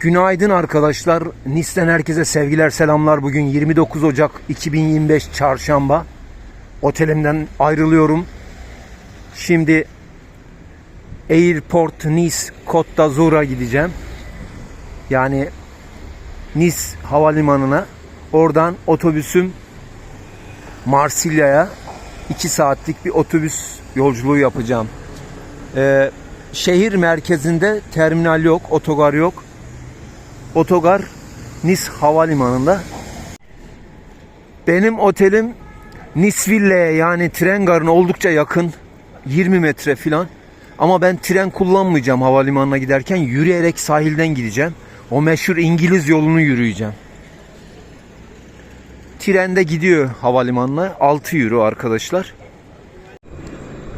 Günaydın arkadaşlar. Nice'den herkese sevgiler selamlar. Bugün 29 Ocak 2025 Çarşamba. Otelimden ayrılıyorum. Şimdi Airport Nice Côte d'Azur'a gideceğim. Yani Nice havalimanına. Oradan otobüsüm Marsilya'ya 2 saatlik bir otobüs yolculuğu yapacağım. Ee, şehir merkezinde terminal yok, otogar yok. Otogar Nice Havalimanı'nda. Benim otelim Nisville'ye yani tren garına oldukça yakın. 20 metre filan. Ama ben tren kullanmayacağım havalimanına giderken yürüyerek sahilden gideceğim. O meşhur İngiliz yolunu yürüyeceğim. Trende gidiyor havalimanına 6 euro arkadaşlar.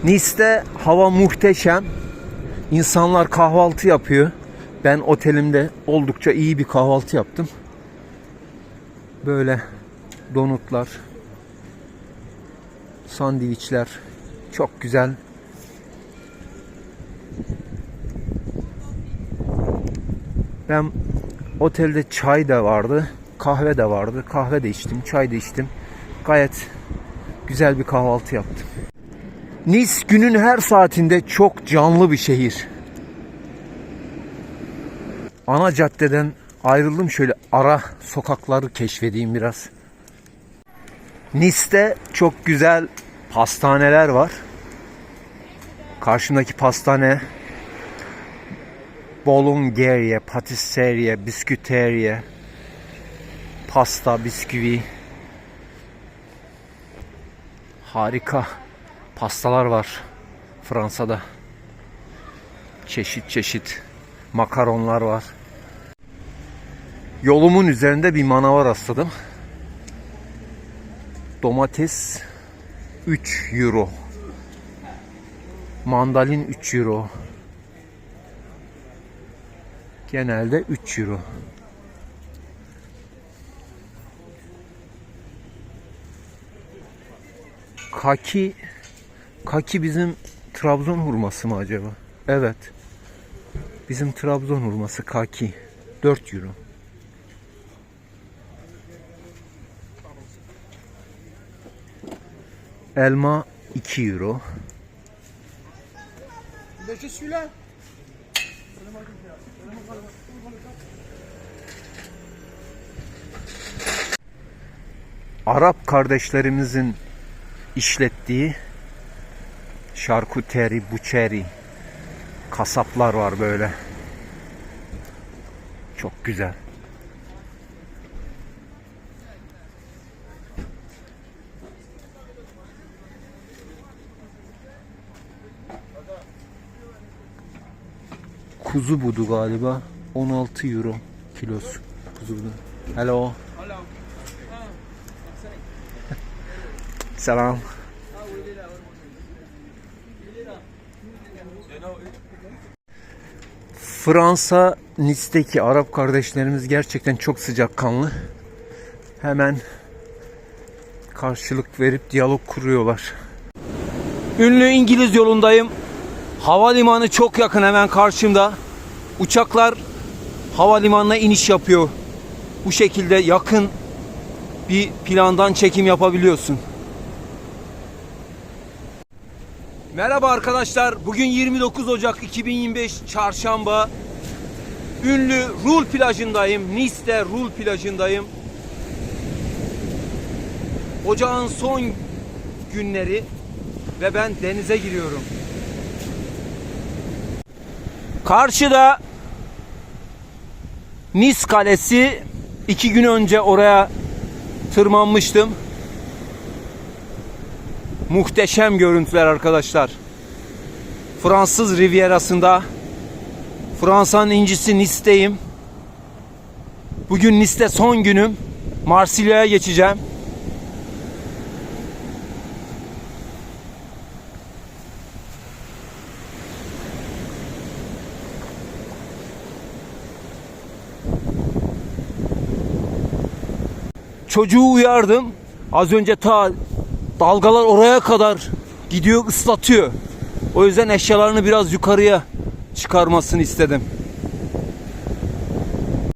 Nice'de hava muhteşem. İnsanlar kahvaltı yapıyor. Ben otelimde oldukça iyi bir kahvaltı yaptım. Böyle donutlar, sandviçler çok güzel. Ben otelde çay da vardı, kahve de vardı. Kahve de içtim, çay da içtim. Gayet güzel bir kahvaltı yaptım. Nice günün her saatinde çok canlı bir şehir. Ana caddeden ayrıldım şöyle ara sokakları keşfedeyim biraz. Nice'de çok güzel pastaneler var. Karşımdaki pastane Bolongerie, patisserie, bisküterie, pasta, bisküvi. Harika pastalar var Fransa'da. Çeşit çeşit makaronlar var. Yolumun üzerinde bir manava rastladım. Domates 3 euro. Mandalin 3 euro. Genelde 3 euro. Kaki Kaki bizim Trabzon hurması mı acaba? Evet. Bizim Trabzon hurması kaki. 4 euro. Elma 2 euro. Arap kardeşlerimizin işlettiği şarkuteri, buçeri kasaplar var böyle. Çok güzel. Kuzu budu galiba. 16 euro kilosu. Kuzu budu. Hello. Selam. Fransa Nice'deki Arap kardeşlerimiz gerçekten çok sıcakkanlı. Hemen karşılık verip diyalog kuruyorlar. Ünlü İngiliz yolundayım. Havalimanı çok yakın hemen karşımda. Uçaklar havalimanına iniş yapıyor. Bu şekilde yakın bir plandan çekim yapabiliyorsun. Merhaba arkadaşlar. Bugün 29 Ocak 2025 Çarşamba. Ünlü Rul plajındayım. Nice'de Rul plajındayım. Ocağın son günleri ve ben denize giriyorum. Karşıda Nice Kalesi. iki gün önce oraya tırmanmıştım. Muhteşem görüntüler arkadaşlar. Fransız Rivierası'nda Fransa'nın incisi Nice'deyim. Bugün Nice'de son günüm. Marsilya'ya geçeceğim. Çocuğu uyardım. Az önce ta dalgalar oraya kadar gidiyor ıslatıyor. O yüzden eşyalarını biraz yukarıya çıkarmasını istedim.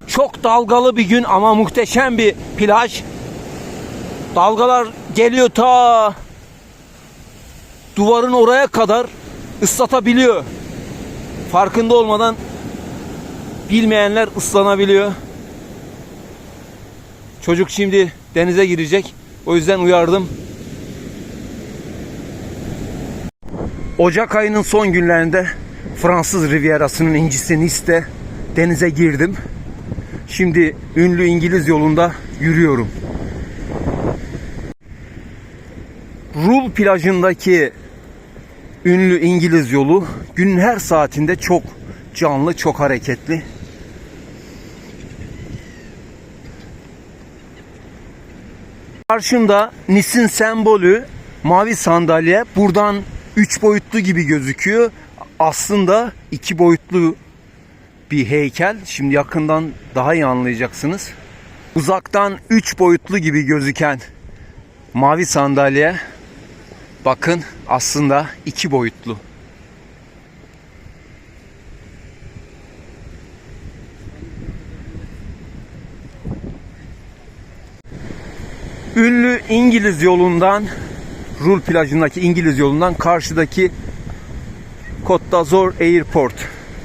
Çok dalgalı bir gün ama muhteşem bir plaj. Dalgalar geliyor ta duvarın oraya kadar ıslatabiliyor. Farkında olmadan bilmeyenler ıslanabiliyor. Çocuk şimdi denize girecek. O yüzden uyardım. Ocak ayının son günlerinde Fransız Rivierası'nın incisi Nice'te denize girdim. Şimdi ünlü İngiliz yolunda yürüyorum. Rul plajındaki ünlü İngiliz yolu günün her saatinde çok canlı, çok hareketli. Karşımda Nis'in sembolü mavi sandalye. Buradan 3 boyutlu gibi gözüküyor. Aslında 2 boyutlu bir heykel. Şimdi yakından daha iyi anlayacaksınız. Uzaktan 3 boyutlu gibi gözüken mavi sandalye bakın aslında 2 boyutlu. Ünlü İngiliz yolundan Rul plajındaki İngiliz yolundan karşıdaki Côte d'Azur Airport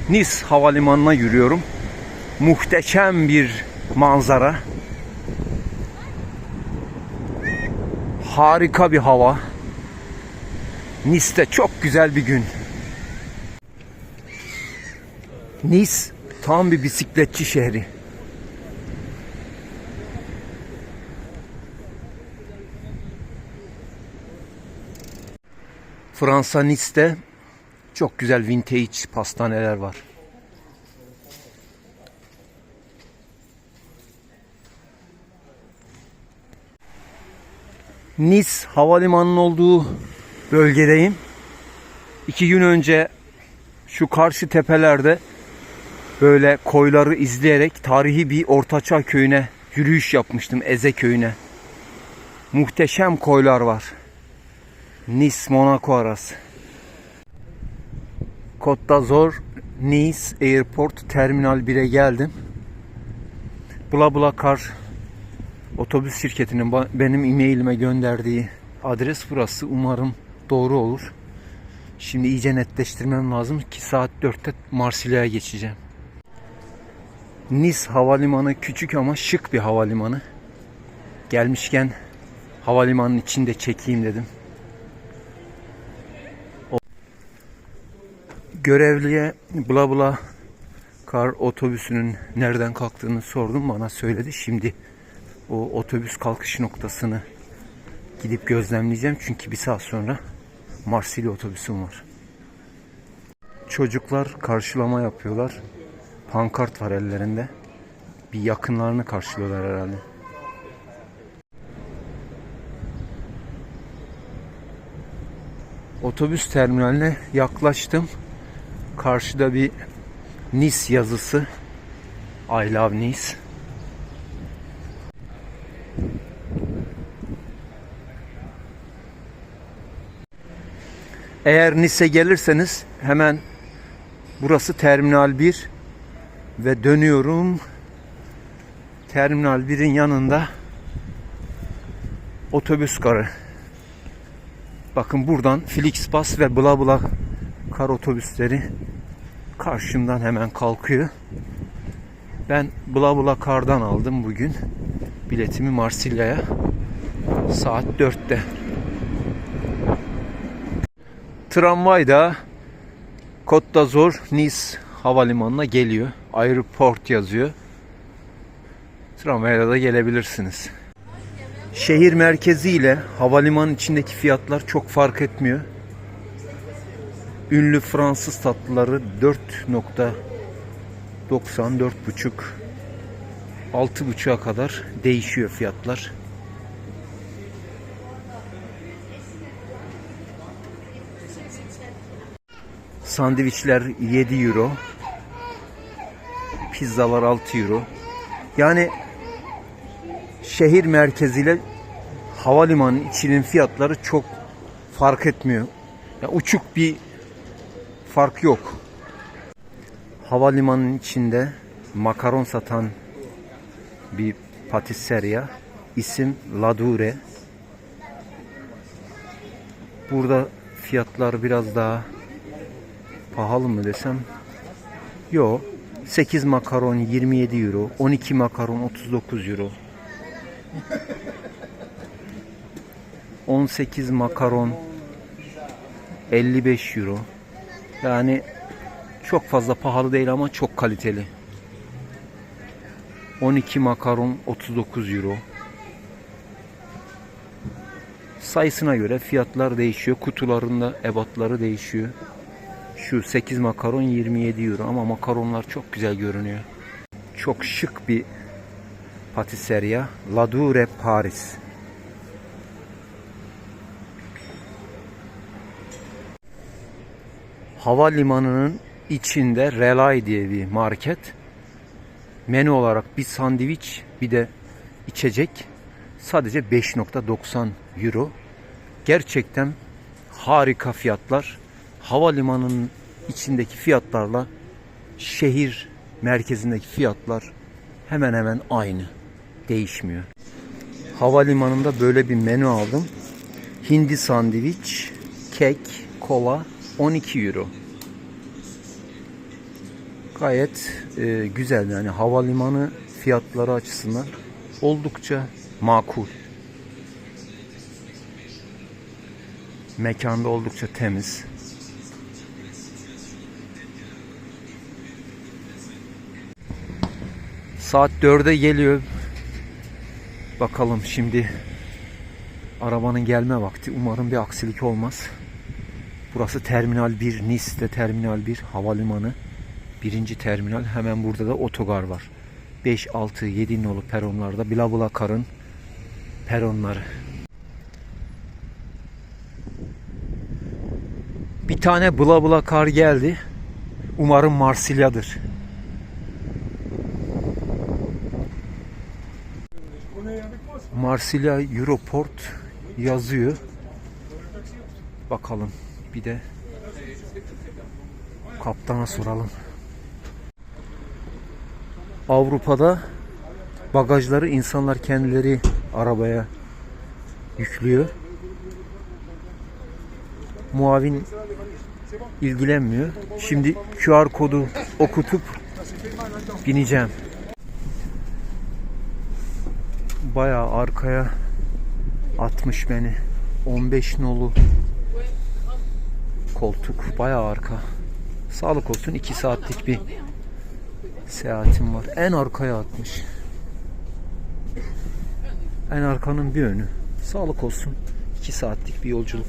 Nice havalimanına yürüyorum. Muhteşem bir manzara. Harika bir hava. Nice'te çok güzel bir gün. Nice tam bir bisikletçi şehri. Fransa Nice'te çok güzel vintage pastaneler var. Nice havalimanının olduğu bölgedeyim. İki gün önce şu karşı tepelerde böyle koyları izleyerek tarihi bir ortaçağ köyüne yürüyüş yapmıştım. Eze köyüne. Muhteşem koylar var. Nice Monaco arası. Côte d'Azur Nice Airport Terminal 1'e geldim. Bla Bla Car otobüs şirketinin benim e-mailime gönderdiği adres burası. Umarım doğru olur. Şimdi iyice netleştirmem lazım ki saat 4'te Marsilya'ya geçeceğim. Nice havalimanı küçük ama şık bir havalimanı. Gelmişken havalimanının içinde çekeyim dedim. Görevliye bla bla kar otobüsünün nereden kalktığını sordum bana söyledi. Şimdi o otobüs kalkış noktasını gidip gözlemleyeceğim çünkü bir saat sonra Marsilya otobüsüm var. Çocuklar karşılama yapıyorlar. Pankart var ellerinde. Bir yakınlarını karşılıyorlar herhalde. Otobüs terminaline yaklaştım. Karşıda bir Nice yazısı. I love Nice. Eğer Nice'e gelirseniz hemen burası Terminal 1 ve dönüyorum. Terminal 1'in yanında otobüs garı. Bakın buradan Flixbus ve bla bla kar otobüsleri karşımdan hemen kalkıyor. Ben bla bla kardan aldım bugün. Biletimi Marsilya'ya saat 4'te. Tramvay da Côte d'Azur Nice havalimanına geliyor. Airport yazıyor. Tramvayla da gelebilirsiniz. Şehir merkezi ile havalimanı içindeki fiyatlar çok fark etmiyor. Ünlü Fransız tatlıları 4.90 4.5 6.5'a kadar değişiyor fiyatlar. Sandviçler 7 euro. Pizzalar 6 euro. Yani şehir merkeziyle havalimanı içinin fiyatları çok fark etmiyor. Ya uçuk bir fark yok. Havalimanının içinde makaron satan bir patisseria. İsim Ladure. Burada fiyatlar biraz daha pahalı mı desem? Yok. 8 makaron 27 euro, 12 makaron 39 euro. 18 makaron 55 euro. Yani çok fazla pahalı değil ama çok kaliteli. 12 makaron 39 euro. Sayısına göre fiyatlar değişiyor. Kutularında ebatları değişiyor. Şu 8 makaron 27 euro ama makaronlar çok güzel görünüyor. Çok şık bir patisseria. Ladure Paris. Havalimanının içinde Relay diye bir market. Menü olarak bir sandviç bir de içecek. Sadece 5.90 euro. Gerçekten harika fiyatlar. Havalimanının içindeki fiyatlarla şehir merkezindeki fiyatlar hemen hemen aynı. Değişmiyor. Havalimanında böyle bir menü aldım. Hindi sandviç, kek, kola 12 euro. Gayet e, güzel yani havalimanı fiyatları açısından oldukça makul. Mekanda oldukça temiz. Saat 4'e geliyor. Bakalım şimdi arabanın gelme vakti. Umarım bir aksilik olmaz. Burası Terminal 1, Nice'de Terminal 1 havalimanı. Birinci terminal. Hemen burada da otogar var. 5, 6, 7 nolu peronlarda BlaBlaCar'ın peronları. Bir tane BlaBlaCar geldi. Umarım Marsilya'dır. Marsilya Europort yazıyor. Bakalım bir de kaptana soralım. Avrupa'da bagajları insanlar kendileri arabaya yüklüyor. Muavin ilgilenmiyor. Şimdi QR kodu okutup bineceğim. Bayağı arkaya atmış beni. 15 nolu koltuk bayağı arka. Sağlık olsun 2 saatlik bir seyahatim var. En arkaya atmış. En arkanın bir önü. Sağlık olsun 2 saatlik bir yolculuk.